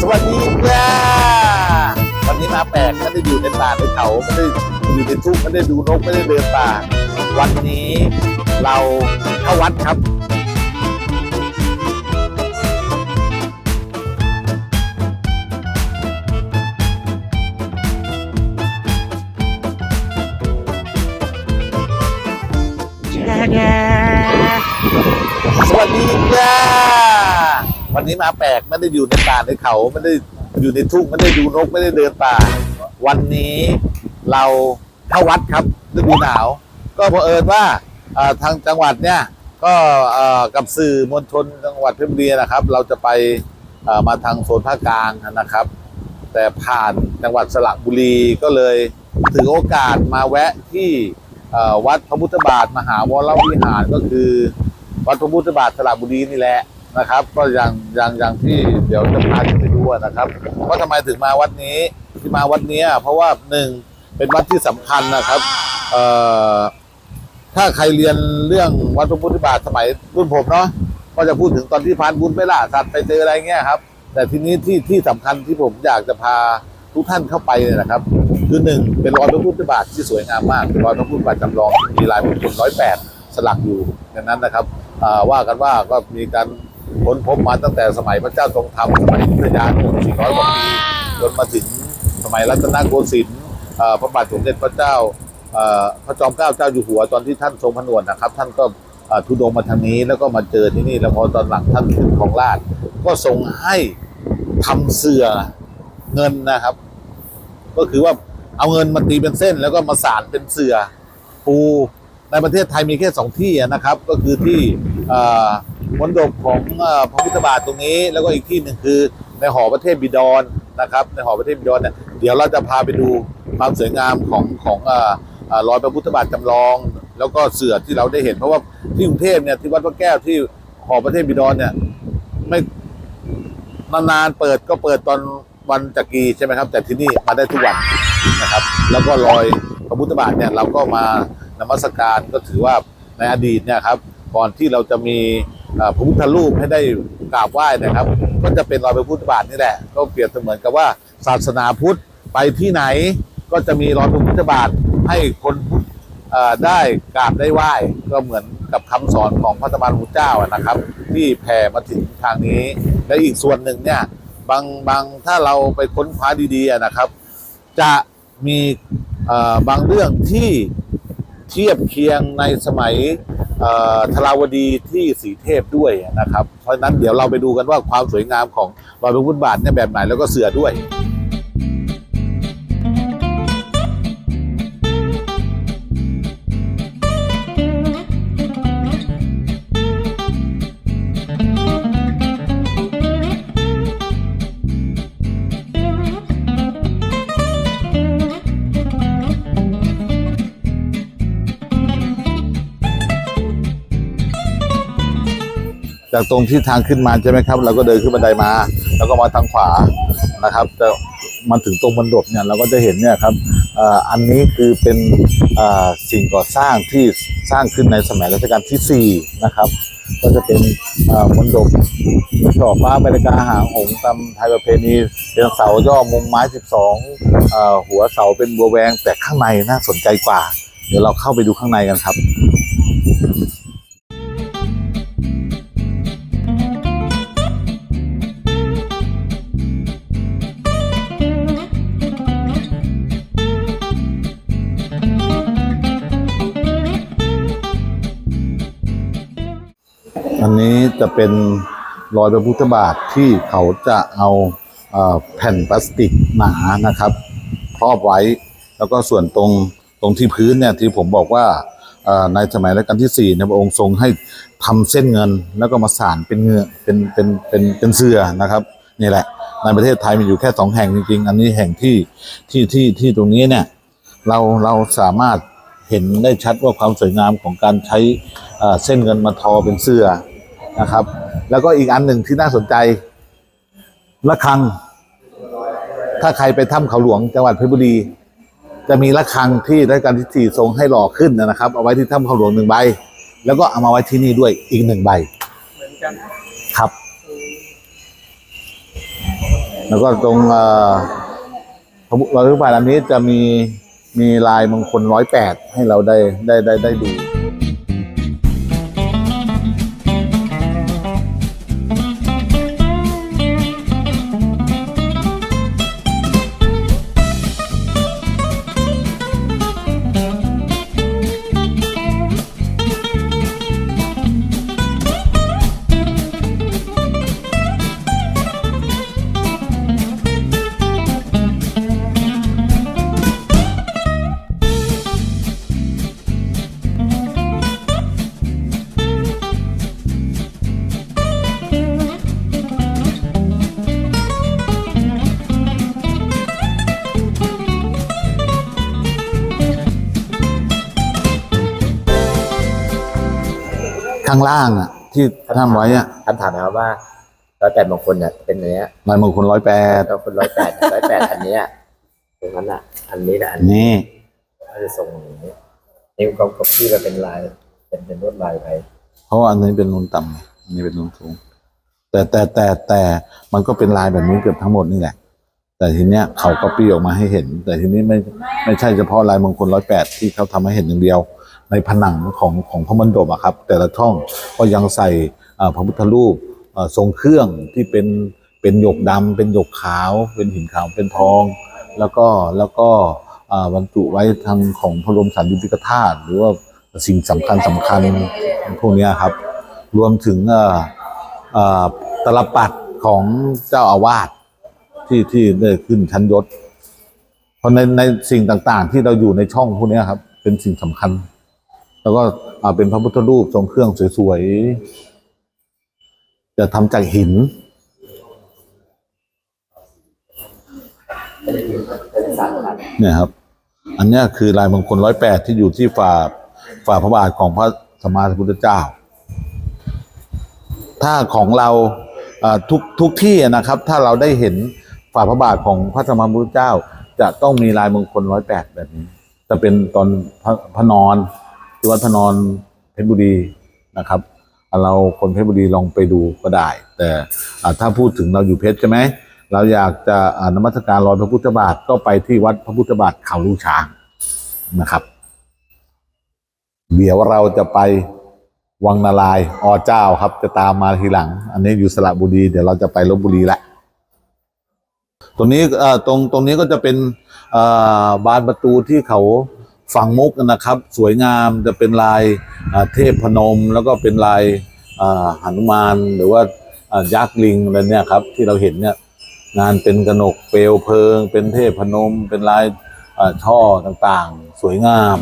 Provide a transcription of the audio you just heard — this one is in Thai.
สวัสดีจ้าวันนี้มาแปลกไม่ได้อยู่ในป่าในเขาไม่ได้อยู่ในทุ่งไม่ได้ดูนกไม่ได้เดินป่า วันนี้เราเข้าวัดครับสวัสดีจ้า วันนี้มาแปลกไม่ได้อยู่ในป่าในเขาไม่ได้อยู่ในทุ่งไม่ได้ดูนกไม่ได้เดินป่า วันนี้เราเข้าวัดครับฤดูหนาว ก็เอิญว่าทางจังหวัดเนี่ยก็กับสื่อมวลชนจังหวัดเพชรบุรีนะครับ เราจะไปมาทางโซนภาคกลางนะครับ แต่ผ่านจังหวัดสระบุรีก็เลยถือโอกาสมาแวะที่วัดพระพุทธบาทมหาวรวิหารก็คือ วัดพระพุทธบาทสระบุรีนี่แหละ นะครับ ก็อย่างอย่างอย่างที่เดี๋ยวจะพาไปดูนะครับว่าทำไมถึงมาวัดนี้ที่มาวัดนี้เพราะว่าหนึ่งเป็นวัดที่สำคัญนะครับเอ่อถ้าใครเรียนเรื่องวัดพระพุทธบาทสมัยรุ่นผมเนาะก็จะพูดถึงตอนที่พานบุญไปล่าสัตว์ไปเจออะไรเงี้ยครับ แต่ทีนี้ที่ที่สำคัญที่ผมอยากจะพาทุกท่านเข้าไปเนี่ยนะครับ คือหนึ่งเป็นรอยพระพุทธบาทที่สวยงามมากเป็นรอยพระพุทธบาทจำลองมีลายมงคลร้อยแปดสลักอยู่ในนั้นนะครับว่ากันว่าก็มีการ ค้นพบมาตั้งแต่สมัยพระเจ้าทรงธรรมสมัยพุทธยาโน่น400กว่าปีจนมาถึงสมัยรัตนโกสินทร์พระบาทสมเด็จพระเจ้าพระจอมเกล้าเจ้าอยู่หัวตอนที่ท่านทรงผนวดนะครับ ท่านก็ทุดงมาทางนี้แล้วก็มาเจอที่นี่แล้วพอตอนหลังท่านขึ้นของราชก็ทรงให้ทำเสือเงินนะครับ ก็คือว่าเอาเงินมาตีเป็นเส้น แล้วก็มาสานเป็นเสือปูในประเทศไทยมีแค่สองที่นะครับ ก็คือที่ มณฑปของพระพุทธบาทตรงนี้ แล้วก็อีกที่หนึ่งคือในหอประเทศบิดรนนะครับ ในหอประเทศบิดรเนี่ยเดี๋ยวเราจะพาไปดูความสวยงามของของเอ่อเอ่อรอยพระพุทธบาทจำลอง แล้วก็เสือที่เราได้เห็นเพราะว่าที่กรุงเทพเนี่ยที่วัดพระแก้วที่หอประเทศบิดรเนี่ยไม่นานๆเปิดก็เปิดตอนวันจักรีใช่ไหมครับ แต่ที่นี่มาได้ทุกวันนะครับ แล้วก็รอยพระพุทธบาทเนี่ยเราก็มานมัสการก็ถือว่าในอดีตเนี่ยครับ ก่อนที่เราจะมี พระพุทธรูปให้ได้กราบไหว้นะครับ ก็จะเป็นรอยพระพุทธบาทนี่แหละ ก็เปรียบเสมือนกับว่าศาสนาพุทธไปที่ไหน ก็จะมีรอยพระพุทธบาทให้คนพุทธได้กราบได้ไหว้ก็เหมือนกับคำสอนของพระธรรมพุทธเจ้านะครับ ที่แผ่มาถึงทางนี้ และอีกส่วนหนึ่งเนี่ยบางบางถ้าเราไปค้นคว้าดีๆนะครับ จะมีบางเรื่องที่เทียบเคียงในสมัย ธราวดีที่สีเทพด้วยนะครับ เพราะฉะนั้นเดี๋ยวเราไปดูกันว่าความสวยงามของรอยพระพุทธบาทเนี่ยแบบไหนแล้วก็เสือด้วย จากตรงที่ทางขึ้นมาใช่ไหมครับ เราก็เดินขึ้นบันไดมา แล้วก็มาทางขวานะครับจะมาถึงตรงบันดบเนี่ยเราก็จะเห็นเนี่ยครับอันนี้คือเป็นสิ่งก่อสร้างที่สร้างขึ้นในสมัยรัชกาลที่ 4 นะครับ ก็จะเป็นมณฑปช่อฟ้าบรรยากาหางหงส์ตามไทยประเพณีเป็นเสาย่อมุมไม้ 12เอ่อหัวเสาเป็นบัวแวงแต่ข้างในน่าสนใจกว่า เดี๋ยวเราเข้าไปดูข้างในกันครับ อันนี้จะเป็นรอยพระพุทธบาทที่เขาจะเอาเอ่อแผ่นพลาสติกหนานะครับครอบไว้ แล้วก็ส่วนตรงตรงที่พื้นเนี่ยที่ผมบอกว่าในสมัยรัชกาลที่สี่เนี่ยพระองค์ทรงให้ทำเส้นเงิน แล้วก็มาสานเป็นเงือเป็นเป็นเป็นเป็นเสื้อนะครับนี่แหละ ในประเทศไทยมีอยู่แค่สองแห่งจริงๆ อันนี้แห่งที่ที่ที่ที่ตรงนี้เนี่ยเราเราสามารถเห็นได้ชัดว่าความสวยงามของการใช้เส้นเงินมาทอเป็นเสื้อ นะครับ แล้วก็อีกอันหนึ่งที่น่าสนใจระฆัง ถ้าใครไปถ้ำเขาหลวงจังหวัดเพชรบุรี จะมีระฆังที่รัชกาลที่สี่ทรงให้หล่อขึ้นนะครับ เอาไว้ที่ถ้ำเขาหลวงหนึ่งใบ แล้วก็เอามาไว้ที่นี่ด้วยอีกหนึ่งใบเหมือนกันครับ แล้วก็ตรงเอ่อพระพุทธรูปบาทอันนี้จะมีมีลายมงคลร้อยแปดให้เราได้ได้ได้ได้ดู ข้างล่างอะ ที่ทำไว้อะคำถามนะครับว่าแล้วแต่บางคนเนี่ยเป็นอันเนี้ยลายมงคลร้อยแปดบางคนร้อยแปดร้อยแปดอันเนี้ยตรงนั้นอะ อันนี้แหละอันนี้นี่ก็จะทรงอย่างนี้นี่ก็ก็ที่มันเป็นลายเป็นเป็นลวดลายไปเพราะว่าอันนี้เป็นนูนต่ำไงอันนี้เป็นนูนสูง แต่แต่แต่แต่มันก็เป็นลายแบบนี้เกือบทั้งหมดนี่แหละ แต่ทีเนี้ยเขาก็ปี้ออกมาให้เห็น แต่ทีนี้ไม่ไม่ใช่เฉพาะลายมงคลร้อยแปดที่เขาทำให้เห็นอย่างเดียว ในผนังของของพระมันดบอะครับ แต่ละช่องก็ยังใส่อ่าพระพุทธรูปอ่าทรงเครื่องที่เป็นเป็นหยกดำเป็นหยกขาว เป็นหินขาวเป็นทอง แล้วก็แล้วก็อ่าบรรจุไว้ทางของพระบรมสารีริกธาตุหรือว่าสิ่งสำคัญสำคัญพวกเนี้ยครับ รวมถึงเอ่อเอ่อตลปัดของเจ้าอาวาสที่ที่ได้ขึ้นชั้นยศ เพราะในในสิ่งต่างๆ ที่เราอยู่ในช่องพวกเนี้ยครับ เป็นสิ่งสำคัญ แล้วก็เป็นพระพุทธรูปทรงเครื่องสวยๆ จะทำจากหิน เนี่ยครับ อันนี้คือลายมงคลร้อยแปดที่อยู่ที่ฝ่าฝ่าพระบาทของพระสมมาสัมพุทธเจ้า ถ้าของเราอ่าทุกทุกที่นะครับ ถ้าเราได้เห็นฝ่าพระบาทของพระสมมาสัมพุทธเจ้า จะต้องมีลายมงคลร้อยแปดแบบนี้ จะเป็นตอนพระพระนอน ที่วัดพระนอนเพชรบุรีนะครับ เราคนเพชรบุรีลองไปดูก็ได้ แต่ถ้าพูดถึงเราอยู่เพชรใช่ไหมเราอยากจะนมัสการรอยพระพุทธบาทก็ไปที่วัดพระพุทธบาทเขาลูกช้างนะครับ เดี๋ยวเราจะไปวังนารายอเจ้าครับ จะตามมาทีหลัง อันนี้อยู่สระบุรี เดี๋ยวเราจะไปลบบุรีละตรงนี้ตรงตรงนี้ก็จะเป็นบานประตูที่เขา ฝั่งมุกนะครับ สวยงามจะเป็นลายเทพพนม แล้วก็เป็นลายหนุมานหรือว่ายักษ์ลิงอะไรเนี่ยครับที่เราเห็นเนี่ยงานเป็นกระหนกเปลวเพลิง เป็นเทพพนม เป็นลายช่อต่างๆ สวยงาม